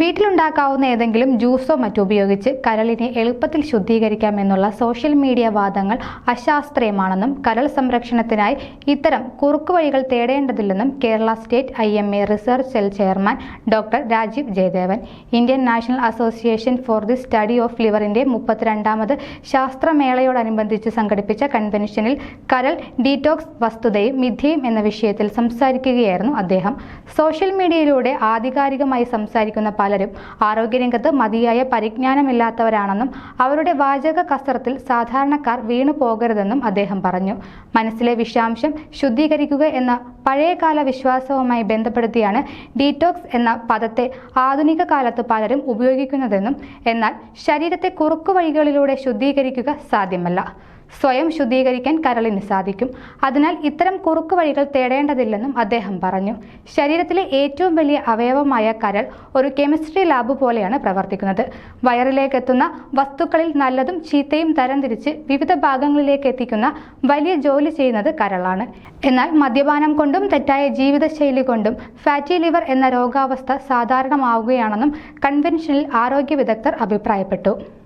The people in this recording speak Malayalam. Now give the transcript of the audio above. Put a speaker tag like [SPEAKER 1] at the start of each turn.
[SPEAKER 1] വീട്ടിലുണ്ടാക്കാവുന്ന ഏതെങ്കിലും ജ്യൂസോ മറ്റോ ഉപയോഗിച്ച് കരളിനെ എളുപ്പത്തിൽ ശുദ്ധീകരിക്കാമെന്നുള്ള സോഷ്യൽ മീഡിയ വാദങ്ങൾ അശാസ്ത്രീയമാണെന്നും കരൾ സംരക്ഷണത്തിനായി ഇത്തരം കുറുക്കുവഴികൾ തേടേണ്ടതില്ലെന്നും Kerala state I M A research cell chairman doctor Rajeev Jayadevan. Indian national association for the study of ലിവറിന്റെ മുപ്പത്തിരണ്ടാമത് ശാസ്ത്രമേളയോടനുബന്ധിച്ച് സംഘടിപ്പിച്ച കൺവെൻഷനിൽ കരൾ ഡീറ്റോക്സ് വസ്തുതയും മിഥ്യയും എന്ന വിഷയത്തിൽ സംസാരിക്കുകയായിരുന്നു അദ്ദേഹം. സോഷ്യൽ മീഡിയയിലൂടെ ആധികാരികമായി സംസാരിക്കുന്ന പലരും ആരോഗ്യരംഗത്ത് മതിയായ പരിജ്ഞാനമില്ലാത്തവരാണെന്നും അവരുടെ വാചക കസറത്തിൽ സാധാരണക്കാർ വീണു പോകരുതെന്നും അദ്ദേഹം പറഞ്ഞു. മനസ്സിലെ വിഷാംശം ശുദ്ധീകരിക്കുക എന്ന പഴയകാല വിശ്വാസവുമായി ബന്ധപ്പെടുത്തിയാണ് ഡീറ്റോക്സ് എന്ന പദത്തെ ആധുനിക കാലത്ത് പലരും ഉപയോഗിക്കുന്നതെന്നും എന്നാൽ ശരീരത്തെ കുറുക്കു വഴികളിലൂടെ ശുദ്ധീകരിക്കുക സാധ്യമല്ല. സ്വയം ശുദ്ധീകരിക്കാൻ കരളിന് സാധിക്കും. അതിനാൽ ഇത്തരം കുറുക്കു വഴികൾ തേടേണ്ടതില്ലെന്നും അദ്ദേഹം പറഞ്ഞു. ശരീരത്തിലെ ഏറ്റവും വലിയ അവയവമായ കരൾ ഒരു കെമിസ്ട്രി ലാബ് പോലെയാണ് പ്രവർത്തിക്കുന്നത്. വയറിലേക്ക് എത്തുന്ന വസ്തുക്കളിൽ നല്ലതും ചീത്തയും തരംതിരിച്ച് വിവിധ ഭാഗങ്ങളിലേക്ക് എത്തിക്കുന്ന വലിയ ജോലി ചെയ്യുന്നത് കരളാണ്. എന്നാൽ മദ്യപാനം കൊണ്ടും തെറ്റായ ജീവിതശൈലി കൊണ്ടും ഫാറ്റി ലിവർ എന്ന രോഗാവസ്ഥ സാധാരണമാവുകയാണെന്നും കൺവെൻഷനിൽ ആരോഗ്യ വിദഗ്ധർ അഭിപ്രായപ്പെട്ടു.